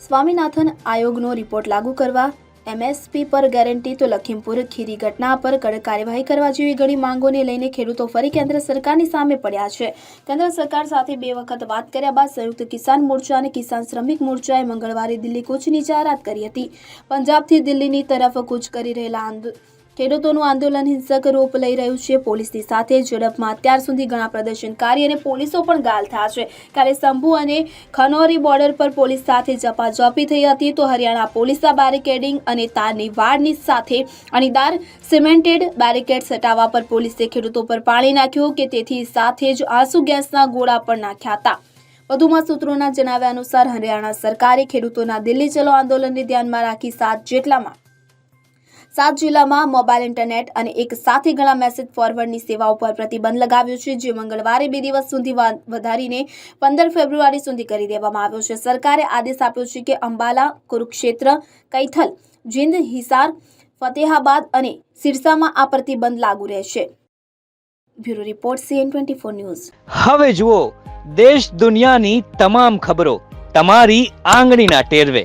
Swaminathan આયોગનો report લાગુ કરવા MSP પર ગેરંટી તો લખીમપુર ખીરી ઘટના પર કડક કાર્યવાહી કરવા જેવી ઘણી માંગોને લઈને ખેડૂતો ફરી કેન્દ્ર સરકારની સામે પડ્યા છે. કેન્દ્ર સરકાર સાથે બે વખત વાત કર્યા બાદ સંયુક્ત કિસાન મોરચા અને કિસાન શ્રમિક મોરચાએ મંગળવારે દિલ્હી કૂચની જાહેરાત કરી હતી. પંજાબથી દિલ્હીની તરફ કૂચ કરી રહેલા આંદો- ખેડૂતોનું આંદોલન હિંસક રૂપ લઈ રહ્યું છે. પોલીસની સાથે ઝડપમાં અત્યાર સુધી ઘણા પ્રદર્શનકારી અને પોલીસો પણ ગાલ થયા છે. કાલે શંભુ અને ખનોરી બોર્ડર પર પોલીસ સાથે ઝપાઝપી થઈ હતી તો હરિયાણા પોલીસના બેરિકેડિંગ અને તારની વાડની સાથે અણીદાર સિમેન્ટેડ બેરિકેડ સટાવવા પર પોલીસે ખેડૂતો પર પાણી નાખ્યું કે તેથી સાથે જ આંસુ ગેસના ગોળા પણ નાખ્યા હતા. વધુમાં સૂત્રોના જણાવ્યા અનુસાર, હરિયાણા સરકારે ખેડૂતોના દિલ્હી ચલો આંદોલનને ધ્યાનમાં રાખી સાત જેટલામાં સાત જિલ્લામાં મોબાઈલ, ઇન્ટરનેટ અને એક સાથે ઘણા મેસેજ ફોરવર્ડની સેવાઓ પર પ્રતિબંધ લગાવ્યો છે, જે મંગળવારે બે દિવસ સુધી વધારીને પંદર ફેબ્રુઆરી સુધી કરી દેવામાં આવ્યો છે. સરકારે આદેશ આપ્યો છે કે અંબાલા, કુરુક્ષેત્ર, કૈથલ, જીંદ, હિસાર, ફતેહાબાદ અને સિરસામાં આ પ્રતિબંધ લાગુ રહેશે. Bureau report, CN twenty four news. હવે જુઓ, દેશ દુનિયાની તમામ ખબરો તમારી આંગળીના ટેરવે.